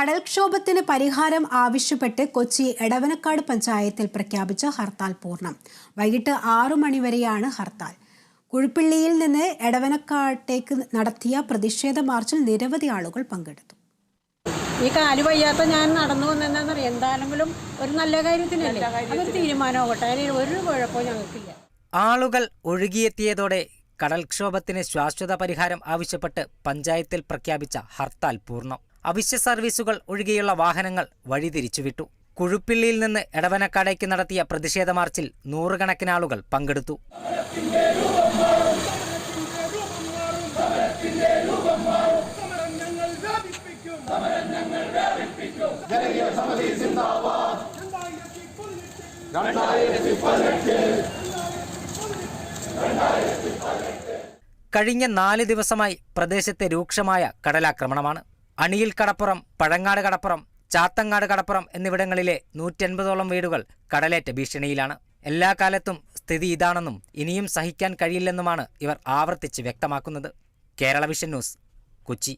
കടൽക്ഷോഭത്തിന് പരിഹാരം ആവശ്യപ്പെട്ട് കൊച്ചി എടവനക്കാട് പഞ്ചായത്തിൽ പ്രഖ്യാപിച്ച ഹർത്താൽ പൂർണം. വൈകിട്ട് ആറു മണിവരെയാണ് ഹർത്താൽ. കുഴിപ്പിള്ളിയിൽ നിന്ന് എടവനക്കാട്ടേക്ക് നടത്തിയ പ്രതിഷേധ മാർച്ചിൽ നിരവധി ആളുകൾ പങ്കെടുത്തു. ഈ കാൽ വയ്യാത്ത ഞാൻ നടന്നു വന്നെന്താണെന്നറിയാം എന്താണെങ്കിലും ഒരു നല്ല കാര്യത്തിനല്ലേ? അതൊരു തീരുമാനമാകട്ടെ ഒരു കുഴപ്പവും ഞങ്ങൾക്കില്ല. ആളുകൾ ഒഴുകിയെത്തിയതോടെ കടൽക്ഷോഭത്തിന് ശാശ്വത പരിഹാരം ആവശ്യപ്പെട്ട് പഞ്ചായത്തിൽ പ്രഖ്യാപിച്ച ഹർത്താൽ പൂർണം. അവശ്യ സർവീസുകൾ ഒഴികെയുള്ള വാഹനങ്ങൾ വഴിതിരിച്ചുവിട്ടു. കുഴുപ്പിള്ളിയിൽ നിന്ന് എടവനക്കാടേക്ക് നടത്തിയ പ്രതിഷേധ മാർച്ചിൽ നൂറുകണക്കിന് ആളുകൾ പങ്കെടുത്തു. കഴിഞ്ഞ നാല് ദിവസമായി പ്രദേശത്തെ രൂക്ഷമായ കടലാക്രമണമാണ്. അണിയിൽ കടപ്പുറം പഴങ്ങാട് കടപ്പുറം ചാത്തങ്ങാട് കടപ്പുറം എന്നിവിടങ്ങളിലെ നൂറ്റൻപതോളം വീടുകൾ കടലേറ്റ ഭീഷണിയിലാണ്. എല്ലാ കാലത്തും സ്ഥിതി ഇതാണെന്നും ഇനിയും സഹിക്കാൻ കഴിയില്ലെന്നുമാണ് ഇവർ ആവർത്തിച്ച് വ്യക്തമാക്കുന്നത്. Kerala vision news Kochi.